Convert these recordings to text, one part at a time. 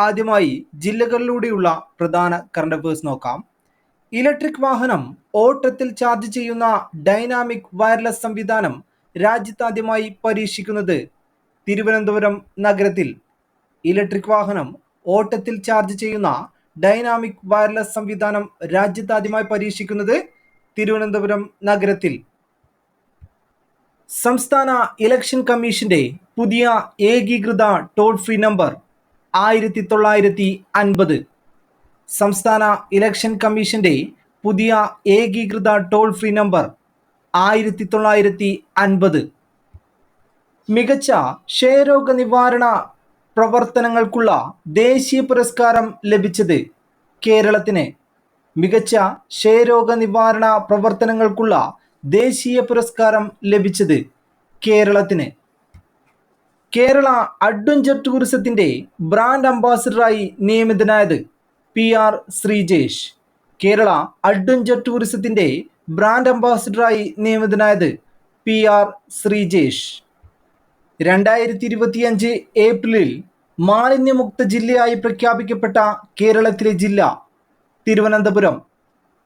ആദ്യമായി ജില്ലകളിലൂടെയുള്ള പ്രധാന current affairs നോക്കാം. ഇലക്ട്രിക് വാഹനം ഓട്ടത്തിൽ ചാർജ് ചെയ്യുന്ന ഡൈനാമിക് വയർലെസ് സംവിധാനം രാജ്യത്താദ്യമായി പരീക്ഷിക്കുന്നത് തിരുവനന്തപുരം നഗരത്തിൽ. ഇലക്ട്രിക് വാഹനം ഓട്ടത്തിൽ ചാർജ് ചെയ്യുന്ന ഡൈനാമിക് വയർലെസ് സംവിധാനം രാജ്യത്താദ്യമായി പരീക്ഷിക്കുന്നത് തിരുവനന്തപുരം നഗരത്തിൽ. സംസ്ഥാന ഇലക്ഷൻ കമ്മീഷന്റെ പുതിയ ഏകീകൃത ടോൾ ഫ്രീ നമ്പർ ആയിരത്തി തൊള്ളായിരത്തി അൻപത് സംസ്ഥാന ഇലക്ഷൻ കമ്മീഷന്റെ പുതിയ ഏകീകൃത ടോൾ ഫ്രീ നമ്പർ ആയിരത്തി തൊള്ളായിരത്തി അൻപത് മികച്ച ക്ഷയരോഗ നിവാരണ പ്രവർത്തനങ്ങൾക്കുള്ള ദേശീയ പുരസ്കാരം ലഭിച്ചത് കേരളത്തിന്. മികച്ച ക്ഷയരോഗ നിവാരണ പ്രവർത്തനങ്ങൾക്കുള്ള ദേശീയ പുരസ്കാരം ലഭിച്ചത് കേരളത്തിന്. കേരള അഡ്വഞ്ചർ ടൂറിസത്തിന്റെ ബ്രാൻഡ് അംബാസിഡറായി നിയമിതനായത് P R Sreejesh. Kerala adventure ടൂറിസത്തിന്റെ ബ്രാൻഡ് അംബാസിഡറായി നിയമിതനായത് പി ആർ ശ്രീജേഷ്. രണ്ടായിരത്തി ഇരുപത്തിയഞ്ച് ഏപ്രിലിൽ മാലിന്യമുക്ത ജില്ലയായി പ്രഖ്യാപിക്കപ്പെട്ട കേരളത്തിലെ ജില്ല തിരുവനന്തപുരം.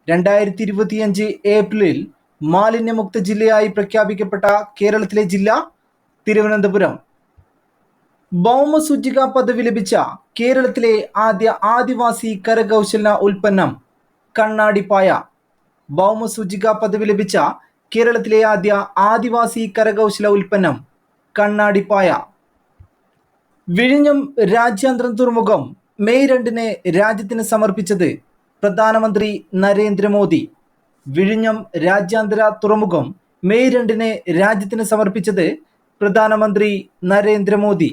രണ്ടായിരത്തി ഇരുപത്തിയഞ്ച് ഏപ്രിലിൽ മാലിന്യമുക്ത ജില്ലയായി പ്രഖ്യാപിക്കപ്പെട്ട കേരളത്തിലെ ജില്ല തിരുവനന്തപുരം. ഭൗമസൂചിക പദവി ലഭിച്ച കേരളത്തിലെ ആദ്യ ആദിവാസി കരകൗശല ഉൽപ്പന്നം കണ്ണാടിപ്പായ. ഭൗമസൂചിക പദവി ലഭിച്ച കേരളത്തിലെ ആദ്യ ആദിവാസി കരകൗശല ഉൽപ്പന്നം കണ്ണാടിപ്പായ. വിഴിഞ്ഞം രാജ്യാന്തര തുറമുഖം മെയ് രണ്ടിന് രാജ്യത്തിന് സമർപ്പിച്ചത് പ്രധാനമന്ത്രി നരേന്ദ്രമോദി. വിഴിഞ്ഞം രാജ്യാന്തര തുറമുഖം മെയ് രണ്ടിന് രാജ്യത്തിന് സമർപ്പിച്ചത് പ്രധാനമന്ത്രി നരേന്ദ്രമോദി.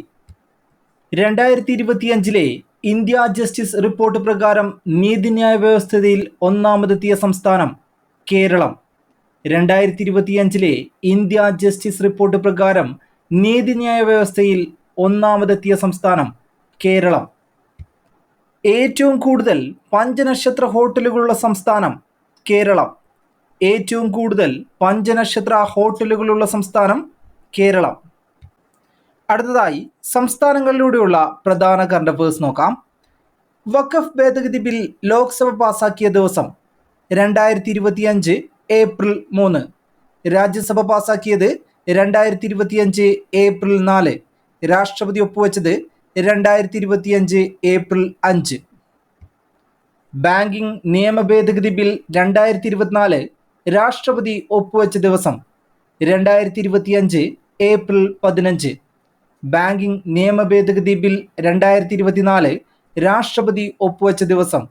രണ്ടായിരത്തി ഇരുപത്തിയഞ്ചിലെ ഇന്ത്യ ജസ്റ്റിസ് റിപ്പോർട്ട് പ്രകാരം നീതിന്യായ വ്യവസ്ഥയിൽ ഒന്നാമതെത്തിയ സംസ്ഥാനം കേരളം. രണ്ടായിരത്തി ഇരുപത്തിയഞ്ചിലെ ഇന്ത്യ ജസ്റ്റിസ് റിപ്പോർട്ട് പ്രകാരം നീതിന്യായ വ്യവസ്ഥയിൽ ഒന്നാമതെത്തിയ സംസ്ഥാനം കേരളം. ഏറ്റവും കൂടുതൽ പഞ്ചനക്ഷത്ര ഹോട്ടലുകളുള്ള സംസ്ഥാനം കേരളം. ഏറ്റവും കൂടുതൽ പഞ്ചനക്ഷത്ര ഹോട്ടലുകളുള്ള സംസ്ഥാനം കേരളം. അടുത്തതായി സംസ്ഥാനങ്ങളിലൂടെയുള്ള പ്രധാന കറണ്ട് അഫേഴ്സ് നോക്കാം. വഖഫ് ഭേദഗതി ബിൽ ലോക്സഭ പാസാക്കിയ ദിവസം രണ്ടായിരത്തി ഇരുപത്തിയഞ്ച് ഏപ്രിൽ മൂന്ന്. രാജ്യസഭ പാസാക്കിയത് രണ്ടായിരത്തി ഇരുപത്തിയഞ്ച് ഏപ്രിൽ നാല്. രാഷ്ട്രപതി ഒപ്പുവെച്ചത് രണ്ടായിരത്തി ഇരുപത്തിയഞ്ച് ഏപ്രിൽ അഞ്ച്. ബാങ്കിംഗ് നിയമ ഭേദഗതി ബിൽ രണ്ടായിരത്തി ഇരുപത്തിനാല് രാഷ്ട്രപതി ഒപ്പുവെച്ച ദിവസം രണ്ടായിരത്തി ഇരുപത്തിയഞ്ച് ഏപ്രിൽ പതിനഞ്ച്. ബാങ്കിംഗ് നിയമ ഭേദഗതി ബിൽ രണ്ടായിരത്തി ഇരുപത്തിനാല് രാഷ്ട്രപതി ഒപ്പുവെച്ച ദിവസം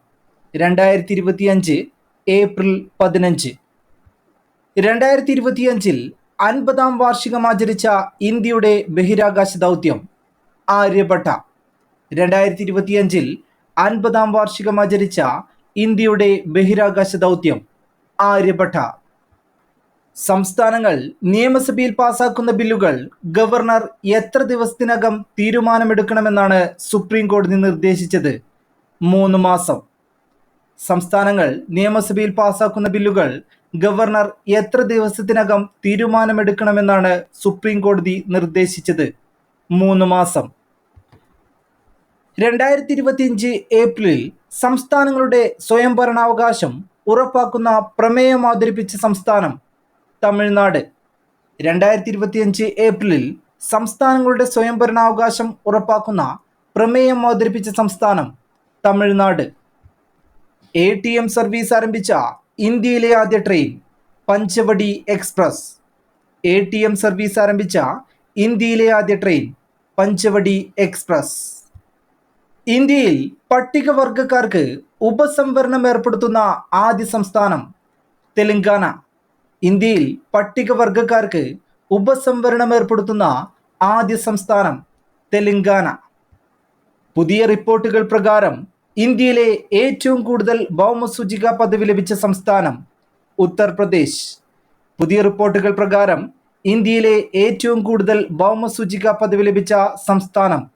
രണ്ടായിരത്തി ഇരുപത്തിയഞ്ച് ഏപ്രിൽ പതിനഞ്ച്. രണ്ടായിരത്തി ഇരുപത്തിയഞ്ചിൽ അൻപതാം വാർഷികം ആചരിച്ച ഇന്ത്യയുടെ ബഹിരാകാശ ദൗത്യം ആര്യഭട്ട. രണ്ടായിരത്തി ഇരുപത്തിയഞ്ചിൽ അൻപതാം വാർഷികം ആചരിച്ച ഇന്ത്യയുടെ ബഹിരാകാശ ദൗത്യം ആര്യഭട്ട. സംസ്ഥാനങ്ങൾ നിയമസഭയിൽ പാസാക്കുന്ന ബില്ലുകൾ ഗവർണർ എത്ര ദിവസത്തിനകം തീരുമാനമെടുക്കണമെന്നാണ് സുപ്രീം കോടതി നിർദ്ദേശിച്ചത്? മൂന്ന് മാസം. സംസ്ഥാനങ്ങൾ നിയമസഭയിൽ പാസാക്കുന്ന ബില്ലുകൾ ഗവർണർ എത്ര ദിവസത്തിനകം തീരുമാനമെടുക്കണമെന്നാണ് സുപ്രീം കോടതി നിർദ്ദേശിച്ചത്? മൂന്ന് മാസം. രണ്ടായിരത്തി ഇരുപത്തിയഞ്ച് ഏപ്രിലിൽ സംസ്ഥാനങ്ങളുടെ സ്വയംഭരണാവകാശം ഉറപ്പാക്കുന്ന പ്രമേയം അവതരിപ്പിച്ച സംസ്ഥാനം തമിഴ്നാട്. രണ്ടായിരത്തി ഇരുപത്തിയഞ്ച് ഏപ്രിലിൽ സംസ്ഥാനങ്ങളുടെ സ്വയംഭരണാവകാശം ഉറപ്പാക്കുന്ന പ്രമേയം അവതരിപ്പിച്ച സംസ്ഥാനം Tamil Nadu. A T M service ആരംഭിച്ച ഇന്ത്യയിലെ ആദ്യ train Panchavati express. A T M service ആരംഭിച്ച ഇന്ത്യയിലെ ആദ്യ ട്രെയിൻ പഞ്ചവടി എക്സ്പ്രസ്. ഇന്ത്യയിൽ പട്ടികവർഗക്കാർക്ക് ഉപസംവരണം ഏർപ്പെടുത്തുന്ന ആദ്യ സംസ്ഥാനം തെലങ്കാന. ഇന്ത്യയിൽ പട്ടികവർഗക്കാർക്ക് ഉപസംവരണം ഏർപ്പെടുത്തുന്ന ആദ്യ സംസ്ഥാനം തെലങ്കാന. പുതിയ റിപ്പോർട്ടുകൾ പ്രകാരം ഇന്ത്യയിലെ ഏറ്റവും കൂടുതൽ ഭൗമസൂചിക പദവി ലഭിച്ച സംസ്ഥാനം ഉത്തർപ്രദേശ്. പുതിയ റിപ്പോർട്ടുകൾ പ്രകാരം ഇന്ത്യയിലെ ഏറ്റവും കൂടുതൽ ഭൗമസൂചിക പദവി ലഭിച്ച സംസ്ഥാനം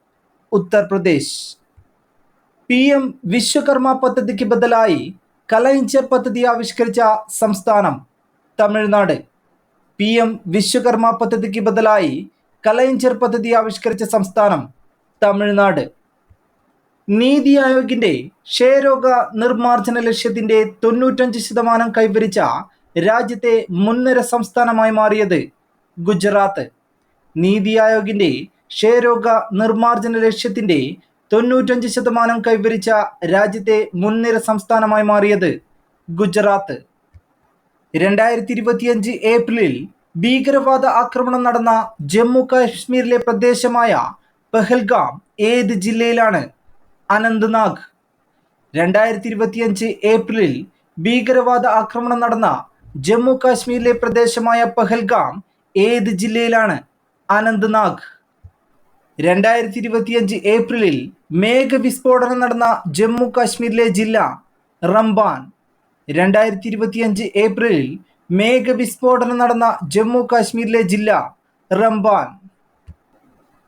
ഉത്തർപ്രദേശ്. പി എം വിശ്വകർമ്മ പദ്ധതിക്ക് ബദലായി കലയിഞ്ചർ പദ്ധതി ആവിഷ്കരിച്ച സംസ്ഥാനം തമിഴ്നാട്. പി എം വിശ്വകർമ്മ പദ്ധതിക്ക് ബദലായി കലയഞ്ചർ പദ്ധതി ആവിഷ്കരിച്ച സംസ്ഥാനം തമിഴ്നാട്. നീതി ആയോഗിന്റെ ക്ഷയരോഗ നിർമ്മാർജന ലക്ഷ്യത്തിന്റെ തൊണ്ണൂറ്റഞ്ച് ശതമാനം കൈവരിച്ച രാജ്യത്തെ മുൻനിര സംസ്ഥാനമായി മാറിയത് ഗുജറാത്ത്. നീതി ആയോഗിന്റെ ക്ഷയരോഗ നിർമ്മാർജന ലക്ഷ്യത്തിന്റെ തൊണ്ണൂറ്റഞ്ച് ശതമാനം കൈവരിച്ച രാജ്യത്തെ മുൻനിര സംസ്ഥാനമായി മാറിയത് ഗുജറാത്ത്. രണ്ടായിരത്തി ഇരുപത്തിയഞ്ച് ഏപ്രിലിൽ ഭീകരവാദ ആക്രമണം നടന്ന ജമ്മു കാശ്മീരിലെ പ്രദേശമായ പെഹൽഗാം ഏത് ജില്ലയിലാണ്? അനന്ത്നാഗ്. രണ്ടായിരത്തി ഇരുപത്തിയഞ്ച് ഏപ്രിലിൽ ഭീകരവാദ ആക്രമണം നടന്ന ജമ്മു കാശ്മീരിലെ പ്രദേശമായ പെഹൽഗാം ഏത് ജില്ലയിലാണ്? അനന്ത്നാഗ്. രണ്ടായിരത്തി ഇരുപത്തിയഞ്ച് ഏപ്രിലിൽ മേഘവിസ്ഫോടനം നടന്ന ജമ്മു കാശ്മീരിലെ ജില്ല റംബാൻ. രണ്ടായിരത്തി ഇരുപത്തിയഞ്ച് ഏപ്രിലിൽ മേഘവിസ്ഫോടനം നടന്ന ജമ്മു കാശ്മീരിലെ ജില്ല റംബാൻ.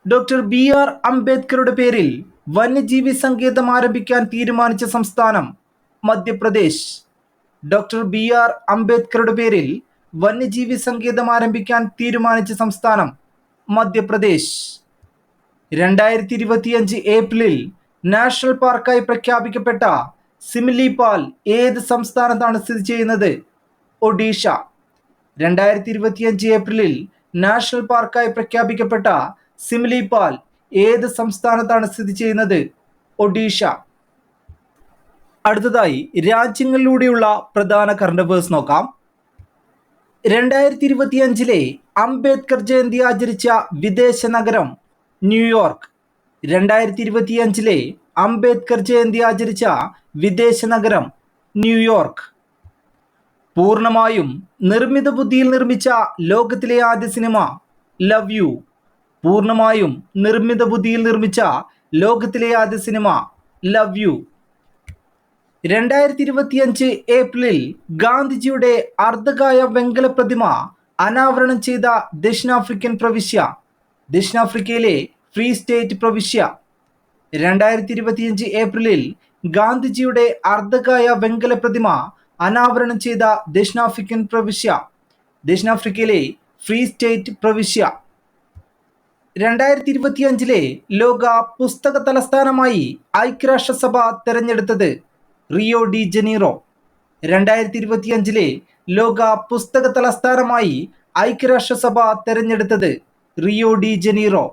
ഡോക്ടർ ബി ആർ അംബേദ്കറുടെ പേരിൽ വന്യജീവി സങ്കേതം ആരംഭിക്കാൻ തീരുമാനിച്ച സംസ്ഥാനം മധ്യപ്രദേശ്. ഡോക്ടർ ബി ആർ അംബേദ്കറുടെ പേരിൽ വന്യജീവി സങ്കേതം ആരംഭിക്കാൻ തീരുമാനിച്ച സംസ്ഥാനം മധ്യപ്രദേശ്. രണ്ടായിരത്തി ഇരുപത്തിയഞ്ച് ഏപ്രിലിൽ നാഷണൽ പാർക്കായി പ്രഖ്യാപിക്കപ്പെട്ട സിമിലിപാൽ ഏത് സംസ്ഥാനത്താണ് സ്ഥിതി ചെയ്യുന്നത്? ഒഡീഷ. രണ്ടായിരത്തി ഇരുപത്തിയഞ്ച് ഏപ്രിലിൽ നാഷണൽ പാർക്കായി പ്രഖ്യാപിക്കപ്പെട്ട സിമിലിപാൽ ഏത് സംസ്ഥാനത്താണ് സ്ഥിതി ചെയ്യുന്നത്? ഒഡീഷ. അടുത്തതായി രാജ്യങ്ങളിലൂടെയുള്ള പ്രധാന കറണ്ട് അഫേഴ്സ് നോക്കാം. രണ്ടായിരത്തി ഇരുപത്തിയഞ്ചിലെ അംബേദ്കർ ജയന്തി ആചരിച്ച വിദേശ നഗരം ന്യൂയോർക്ക്. രണ്ടായിരത്തി ഇരുപത്തിയഞ്ചിലെ അംബേദ്കർ ജയന്തി ആചരിച്ച വിദേശ നഗരം ന്യൂയോർക്ക്. പൂർണമായും നിർമ്മിത ബുദ്ധിയിൽ നിർമ്മിച്ച ലോകത്തിലെ ആദ്യ സിനിമ ലവ് യു. പൂർണമായും നിർമ്മിത ബുദ്ധിയിൽ നിർമ്മിച്ച ലോകത്തിലെ ആദ്യ സിനിമ ലവ് യു. രണ്ടായിരത്തി ഇരുപത്തിയഞ്ച് ഏപ്രിലിൽ ഗാന്ധിജിയുടെ അർദ്ധകായ വെങ്കല പ്രതിമ അനാവരണം ചെയ്ത ദക്ഷിണാഫ്രിക്കൻ പ്രവിശ്യ. ദക്ഷിണാഫ്രിക്കയിലെ ഫ്രീ സ്റ്റേറ്റ് പ്രവിശ്യ. രണ്ടായിരത്തി ഇരുപത്തിയഞ്ച് ഏപ്രിലിൽ ഗാന്ധിജിയുടെ അർദ്ധകായ വെങ്കല പ്രതിമ അനാവരണം ചെയ്ത ദക്ഷിണാഫ്രിക്കൻ പ്രവിശ്യ. ദക്ഷിണാഫ്രിക്കയിലെ ഫ്രീ സ്റ്റേറ്റ് പ്രവിശ്യ. രണ്ടായിരത്തി ഇരുപത്തിയഞ്ചിലെ ലോക പുസ്തക തലസ്ഥാനമായി ഐക്യരാഷ്ട്രസഭ തെരഞ്ഞെടുത്തത് റിയോ ഡി ജനീറോ. രണ്ടായിരത്തി ഇരുപത്തിയഞ്ചിലെ ലോക പുസ്തക തലസ്ഥാനമായി ഐക്യരാഷ്ട്രസഭ തെരഞ്ഞെടുത്തത് റിയോ ഡി ജനീറോ.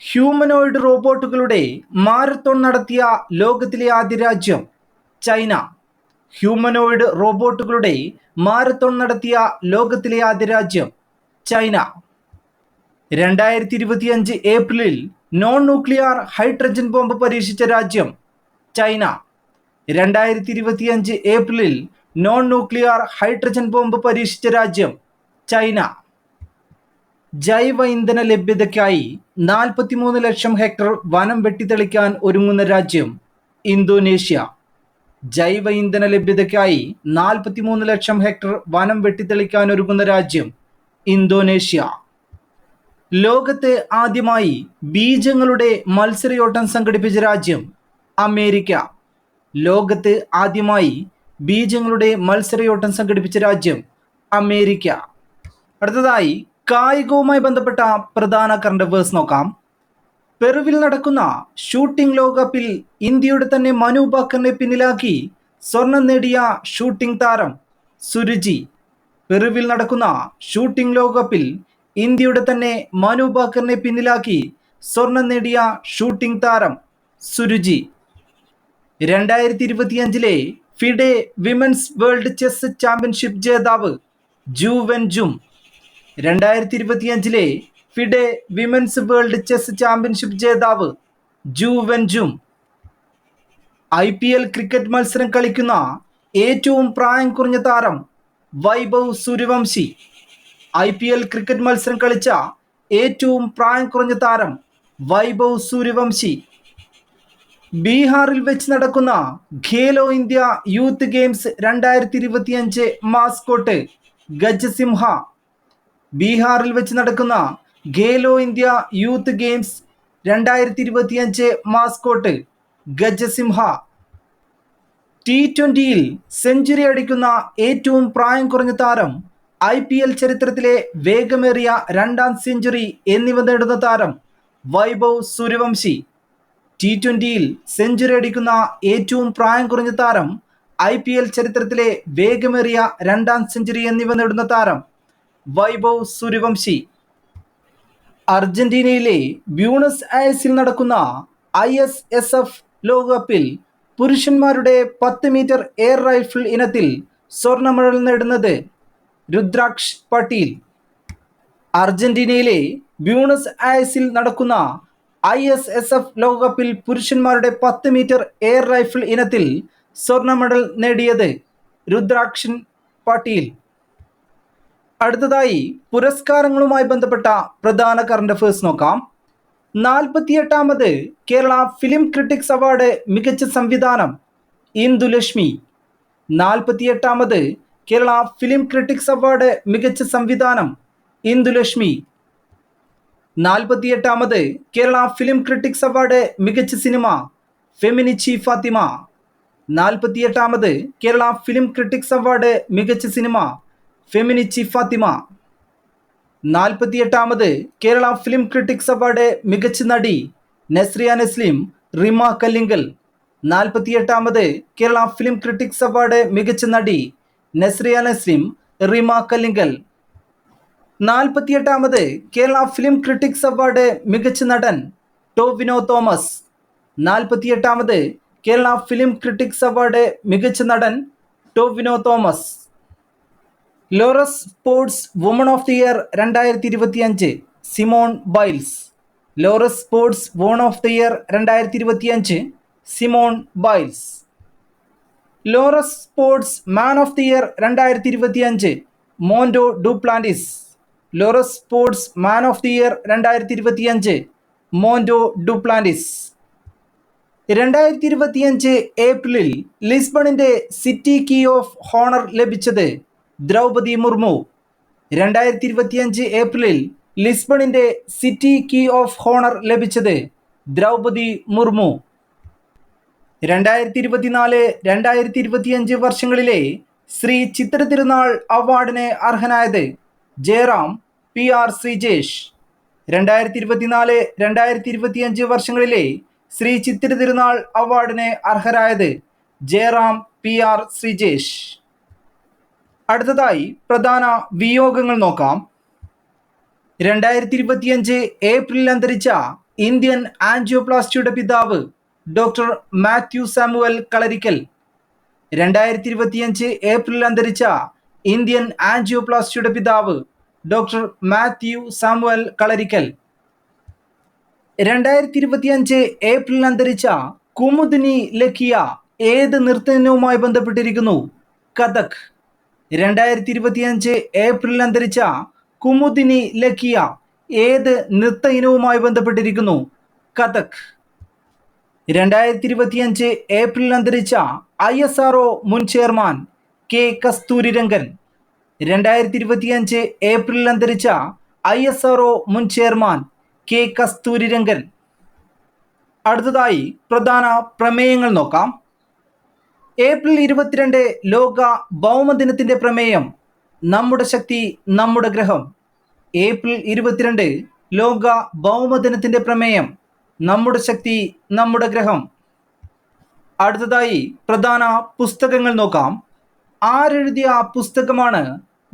ഹ്യൂമനോയിഡ് റോബോട്ടുകളുടെ മാരത്തോൺ നടത്തിയ ലോകത്തിലെ ആദ്യ രാജ്യം ചൈന. ഹ്യൂമനോയിഡ് റോബോട്ടുകളുടെ മാരത്തോൺ നടത്തിയ ലോകത്തിലെ ആദ്യ രാജ്യം ചൈന. രണ്ടായിരത്തി ഇരുപത്തിയഞ്ച് ഏപ്രിലിൽ നോൺ ന്യൂക്ലിയർ ഹൈഡ്രജൻ ബോംബ് പരീക്ഷിച്ച രാജ്യം ചൈന. രണ്ടായിരത്തി ഇരുപത്തിയഞ്ച് ഏപ്രിലിൽ നോൺ ന്യൂക്ലിയർ ഹൈഡ്രജൻ ബോംബ് പരീക്ഷിച്ച രാജ്യം ചൈന. ജൈവ ഇന്ധന ലഭ്യതയ്ക്കായി നാൽപ്പത്തിമൂന്ന് ലക്ഷം ഹെക്ടർ വനം വെട്ടിത്തെളിക്കാൻ ഒരുങ്ങുന്ന രാജ്യം ഇന്തോനേഷ്യ. ജൈവ ഇന്ധന ലഭ്യതയ്ക്കായി നാൽപ്പത്തിമൂന്ന് ലക്ഷം ഹെക്ടർ വനം വെട്ടിത്തെളിക്കാൻ ഒരുങ്ങുന്ന രാജ്യം ഇന്തോനേഷ്യ. ലോകത്ത് ആദ്യമായി ബീജങ്ങളുടെ മത്സരയോട്ടം സംഘടിപ്പിച്ച രാജ്യം അമേരിക്ക. ലോകത്ത് ആദ്യമായി ബീജങ്ങളുടെ മത്സരയോട്ടം സംഘടിപ്പിച്ച രാജ്യം അമേരിക്ക. അടുത്തതായി കായികവുമായി ബന്ധപ്പെട്ട പ്രധാന കറണ്ട് അഫേഴ്സ് നോക്കാം. പെറുവിൽ നടക്കുന്ന ഷൂട്ടിംഗ് ലോകകപ്പിൽ ഇന്ത്യയുടെ തന്നെ മനു ബാക്കറിനെ പിന്നിലാക്കി സ്വർണം നേടിയ ഷൂട്ടിംഗ് താരം സുരുചി. പെറുവിൽ നടക്കുന്ന ഷൂട്ടിംഗ് ലോകകപ്പിൽ ഇന്ത്യയുടെ തന്നെ മനു ബാക്കറിനെ പിന്നിലാക്കി സ്വർണം നേടിയ ഷൂട്ടിംഗ് താരം സുരുചി. രണ്ടായിരത്തി ഇരുപത്തിയഞ്ചിലെ FIDE women's world chess championship ജേതാവ് ജൂവൻ ജും രണ്ടായിരത്തി ഇരുപത്തിയഞ്ചിലെ FIDE women's world chess championship ജേതാവ് Ju Wenjun I P L cricket മത്സരം കളിക്കുന്ന ഏറ്റവും പ്രായം കുറഞ്ഞ താരം Vaibhav Suryavanshi. I P L cricket മത്സരം കളിച്ച ഏറ്റവും പ്രായം കുറഞ്ഞ താരം വൈഭവ് സൂര്യവംശി. ബീഹാറിൽ വെച്ച് നടക്കുന്ന ഖേലോ ഇന്ത്യ യൂത്ത് ഗെയിംസ് രണ്ടായിരത്തി ഇരുപത്തിയഞ്ച് മാസ്കോട്ട് ഗജസിംഹ ബീഹാറിൽ വെച്ച് നടക്കുന്ന ഖേലോ ഇന്ത്യ യൂത്ത് ഗെയിംസ് രണ്ടായിരത്തി ഇരുപത്തിയഞ്ച് മാസ്കോട്ട് ഗജസിംഹ ടി ട്വന്റിയിൽ സെഞ്ചുറി അടിക്കുന്ന ഏറ്റവും പ്രായം കുറഞ്ഞ താരം ഐ പി എൽ ചരിത്രത്തിലെ വേഗമേറിയ രണ്ടാം സെഞ്ചുറി എന്നിവ നേടുന്ന താരം വൈഭവ് സൂര്യവംശി. ടി ട്വന്റിയിൽ സെഞ്ചുറി അടിക്കുന്ന ഏറ്റവും പ്രായം കുറഞ്ഞ താരം ഐ പി എൽ ചരിത്രത്തിലെ വേഗമേറിയ രണ്ടാം സെഞ്ചുറി എന്നിവ നേടുന്ന താരം വൈഭവ് സൂര്യവംശി. അർജന്റീനയിലെ ബ്യൂണസ് ഐസിൽ നടക്കുന്ന ഐ എസ് എസ് എഫ് ലോകകപ്പിൽ പുരുഷന്മാരുടെ പത്ത് മീറ്റർ എയർ റൈഫിൾ ഇനത്തിൽ സ്വർണ മെഡൽ നേടുന്നത് രുദ്രാക്ഷ് പട്ടീൽ. അർജന്റീനയിലെ ബ്യൂണസ് ഐസിൽ നടക്കുന്ന ഐ എസ് എസ് എഫ് ലോകകപ്പിൽ പുരുഷന്മാരുടെ പത്ത് മീറ്റർ എയർ റൈഫിൾ ഇനത്തിൽ സ്വർണ മെഡൽ നേടിയത് രുദ്രാക്ഷൻ പട്ടീൽ. അടുത്തതായി പുരസ്കാരങ്ങളുമായി ബന്ധപ്പെട്ട പ്രധാന കറണ്ട് അഫേഴ്സ് നോക്കാം. നാൽപ്പത്തിയെട്ടാമത് കേരള ഫിലിം ക്രിട്ടിക്സ് അവാർഡ് മികച്ച സംവിധാനം ഇന്ദുലക്ഷ്മി. നാൽപ്പത്തിയെട്ടാമത് കേരള ഫിലിം ക്രിട്ടിക്സ് അവാർഡ് മികച്ച സംവിധാനം ഇന്ദുലക്ഷ്മി. നാൽപ്പത്തിയെട്ടാമത് കേരള ഫിലിം ക്രിട്ടിക്സ് അവാർഡ് മികച്ച സിനിമ ഫെമിനിച്ചി ഫാത്തിമ. നാൽപ്പത്തിയെട്ടാമത് കേരള ഫിലിം ക്രിട്ടിക്സ് അവാർഡ് മികച്ച സിനിമ ഫെമിനിച്ചി ഫാത്തിമ. നാൽപ്പത്തിയെട്ടാമത് കേരള ഫിലിം ക്രിട്ടിക്സ് അവാർഡ് മികച്ച നടി നസ്രിയ നസ്ലിം റിമ കല്ലിങ്കൽ. നാൽപ്പത്തിയെട്ടാമത് കേരള ഫിലിം ക്രിട്ടിക്സ് അവാർഡ് മികച്ച നടി നസ്രിയ നസ്ലിം റിമ കല്ലിങ്കൽ. നാൽപ്പത്തിയെട്ടാമത് കേരള ഫിലിം ക്രിട്ടിക്സ് അവാർഡ് മികച്ച നടൻ Tovino Thomas. നാൽപ്പത്തിയെട്ടാമത് Kerala film critics award മികച്ച നടൻ Tovino Thomas. Laureus sports woman of the year രണ്ടായിരത്തി ഇരുപത്തി അഞ്ച് Simone Biles. Laureus sports woman of the year രണ്ടായിരത്തി ഇരുപത്തി അഞ്ച് Simone Biles. Laureus sports man of the year രണ്ടായിരത്തി ഇരുപത്തി അഞ്ച് Mondo Duplantis Laureus sports man of the year രണ്ടായിരത്തി ഇരുപത്തി അഞ്ച് മോൻഡോ ഡുപ്ലാൻഡിസ് രണ്ടായിരത്തി ഇരുപത്തിയഞ്ച് ഏപ്രിലിൽ ലിസ്ബണിന്റെ സിറ്റി കീ ഓഫ് ഹോണർ ലഭിച്ചത് ദ്രൗപതി മുർമു. രണ്ടായിരത്തി ഇരുപത്തിയഞ്ച് ഏപ്രിലിൽ ലിസ്ബണിന്റെ സിറ്റി കീ ഓഫ് ഹോണർ ലഭിച്ചത് ദ്രൗപതി മുർമു. രണ്ടായിരത്തി ഇരുപത്തിനാല് രണ്ടായിരത്തി ഇരുപത്തിയഞ്ച് വർഷങ്ങളിലെ ശ്രീ ചിത്ര തിരുനാൾ അവാർഡിന് അർഹനായത് ജയറാം പി ആർ ശ്രീജേഷ്. രണ്ടായിരത്തി ഇരുപത്തിനാല് രണ്ടായിരത്തി ഇരുപത്തിയഞ്ച് വർഷങ്ങളിലെ ശ്രീ ചിത്ര തിരുനാൾ അവാർഡിന് അർഹരായത് ജയറാം പി ആർ ശ്രീജേഷ്. അടുത്തതായി പ്രധാന വിയോഗങ്ങൾ നോക്കാം. രണ്ടായിരത്തി ഇരുപത്തിയഞ്ച് ഏപ്രിലിൽ അന്തരിച്ച ഇന്ത്യൻ ആൻജിയോപ്ലാസ്റ്റിയുടെ പിതാവ് ഡോക്ടർ മാത്യു സാമുവൽ കളരിക്കൽ. രണ്ടായിരത്തി ഇരുപത്തിയഞ്ച് ഏപ്രിലിൽ അന്തരിച്ച ഇന്ത്യൻ ആൻജിയോപ്ലാസ്റ്റിയുടെ പിതാവ് ഡോക്ടർ മാത്യു സാമുവൽ കളരിക്കൽ. രണ്ടായിരത്തി ഇരുപത്തിയഞ്ച് ഏപ്രിലിൽ അന്തരിച്ച കുമുദിനി ലക്കിയ ഏത് നൃത്തനവുമായി ബന്ധപ്പെട്ടിരിക്കുന്നു? കഥക്. രണ്ടായിരത്തി ഇരുപത്തിയഞ്ച് ഏപ്രിലിൽ അന്തരിച്ച കുമുദിനി ലക്കിയ ഏത് നൃത്ത ഇനവുമായി ബന്ധപ്പെട്ടിരിക്കുന്നു? കഥക്. രണ്ടായിരത്തി ഇരുപത്തിയഞ്ച് ഏപ്രിലിൽ അന്തരിച്ച ഐ എസ് ആർ മുൻ ചെയർമാൻ കെ കസ്തൂരിരംഗൻ. രണ്ടായിരത്തി ഇരുപത്തിയഞ്ച് ഏപ്രിലിൽ അന്തരിച്ച ഐ എസ് ആർ മുൻ ചെയർമാൻ കെ കസ്തൂരിരംഗൻ. അടുത്തതായി പ്രധാന പ്രമേയങ്ങൾ നോക്കാം. ഏപ്രിൽ ഇരുപത്തിരണ്ട് ലോക ഭൗമദിനത്തിന്റെ പ്രമേയം നമ്മുടെ ശക്തി നമ്മുടെ ഗ്രഹം. ഏപ്രിൽ ഇരുപത്തിരണ്ട് ലോക ഭൗമദിനത്തിന്റെ പ്രമേയം നമ്മുടെ ശക്തി നമ്മുടെ ഗ്രഹം. അടുത്തതായി പ്രധാന പുസ്തകങ്ങൾ നോക്കാം. ആരെഴുതിയ പുസ്തകമാണ്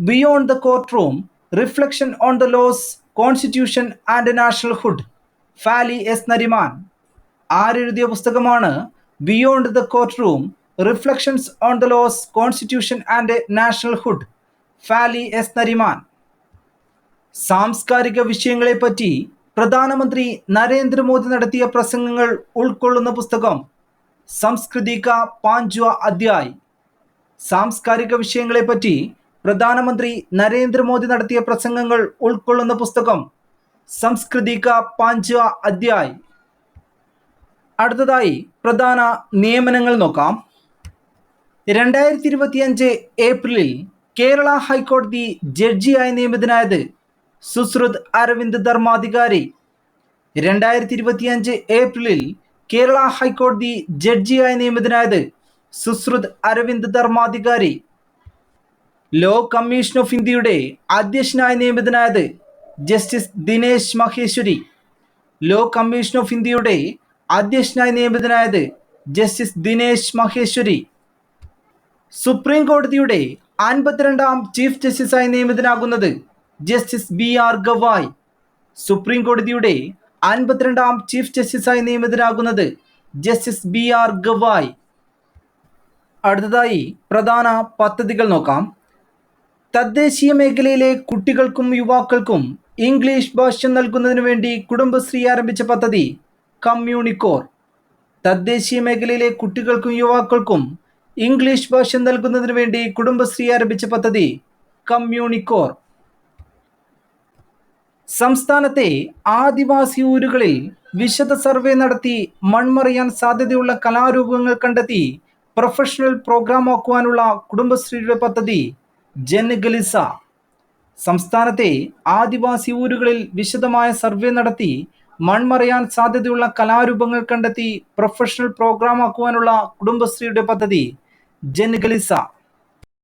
beyond the courtroom reflection on the laws constitution and national hood Fali S Nariman ആരെഴുതിയ പുസ്തകമാണ് beyond the courtroom reflections on the laws constitution and national hood Fali S Nariman സാംസ്കാരിക വിഷയങ്ങളെപ്പറ്റി പ്രധാനമന്ത്രി നരേന്ദ്രമോദി നടത്തിയ പ്രസംഗങ്ങൾ ഉൾക്കൊള്ളുന്ന പുസ്തകം സംസ്കൃതിക പാഞ്ച്വ അധ്യായ്. സാംസ്കാരിക വിഷയങ്ങളെപ്പറ്റി പ്രധാനമന്ത്രി നരേന്ദ്രമോദി നടത്തിയ പ്രസംഗങ്ങൾ ഉൾക്കൊള്ളുന്ന പുസ്തകം സംസ്കൃതിക പാഞ്ച്വ അധ്യായ്. അടുത്തതായി പ്രധാന നിയമനങ്ങൾ നോക്കാം. രണ്ടായിരത്തി ഇരുപത്തിയഞ്ച് ഏപ്രിലിൽ കേരള ഹൈക്കോടതി ജഡ്ജിയായി നിയമിതനായത് സുശ്രുത് അരവിന്ദ് ധർമാധികാരി. രണ്ടായിരത്തി ഇരുപത്തിയഞ്ച് ഏപ്രിലിൽ കേരള ഹൈക്കോടതി ജഡ്ജിയായി നിയമിതനായത് Sushrut Arvind Dharmadhikari. Law commission of ഇന്ത്യയുടെ അധ്യക്ഷനായി നിയമിതനായത് justice Dinesh Maheshwari. Law commission of ഇന്ത്യയുടെ അധ്യക്ഷനായി നിയമിതനായത് ജസ്റ്റിസ് ദിനേശ് മഹേശ്വരി. സുപ്രീം കോടതിയുടെ അൻപത്തിരണ്ടാം ചീഫ് ജസ്റ്റിസായി നിയമിതനാകുന്നത് justice B R Gavai. Supreme കോടതിയുടെ അൻപത്തിരണ്ടാം ചീഫ് ജസ്റ്റിസായി നിയമിതനാകുന്നത് ജസ്റ്റിസ് ബി ആർ ഗവായ്. അടുത്തതായി പ്രധാന പദ്ധതികൾ നോക്കാം. തദ്ദേശീയ മേഖലയിലെ കുട്ടികൾക്കും യുവാക്കൾക്കും ഇംഗ്ലീഷ് ഭാഷ നൽകുന്നതിനു വേണ്ടി കുടുംബശ്രീ ആരംഭിച്ച പദ്ധതി കമ്മ്യൂണിക്കോർ. തദ്ദേശീയ മേഖലയിലെ കുട്ടികൾക്കും യുവാക്കൾക്കും ഇംഗ്ലീഷ് ഭാഷ നൽകുന്നതിന് വേണ്ടി കുടുംബശ്രീ ആരംഭിച്ച പദ്ധതി കമ്മ്യൂണിക്കോർ. സംസ്ഥാനത്തെ ആദിവാസി ഊരുകളിൽ വിശദ സർവേ നടത്തി മൺമറിയാൻ സാധ്യതയുള്ള കലാരൂപങ്ങൾ കണ്ടെത്തി പ്രൊഫഷണൽ പ്രോഗ്രാം ആക്കുവാനുള്ള കുടുംബശ്രീയുടെ പദ്ധതി ജനഗലിസ. സംസ്ഥാനത്തെ ആദിവാസി ഊരുകളിൽ വിശദമായ സർവേ നടത്തി മൺമറയാൻ സാധ്യതയുള്ള കലാരൂപങ്ങൾ കണ്ടെത്തി പ്രൊഫഷണൽ പ്രോഗ്രാം ആക്കുവാനുള്ള കുടുംബശ്രീയുടെ പദ്ധതി ജനഗലിസ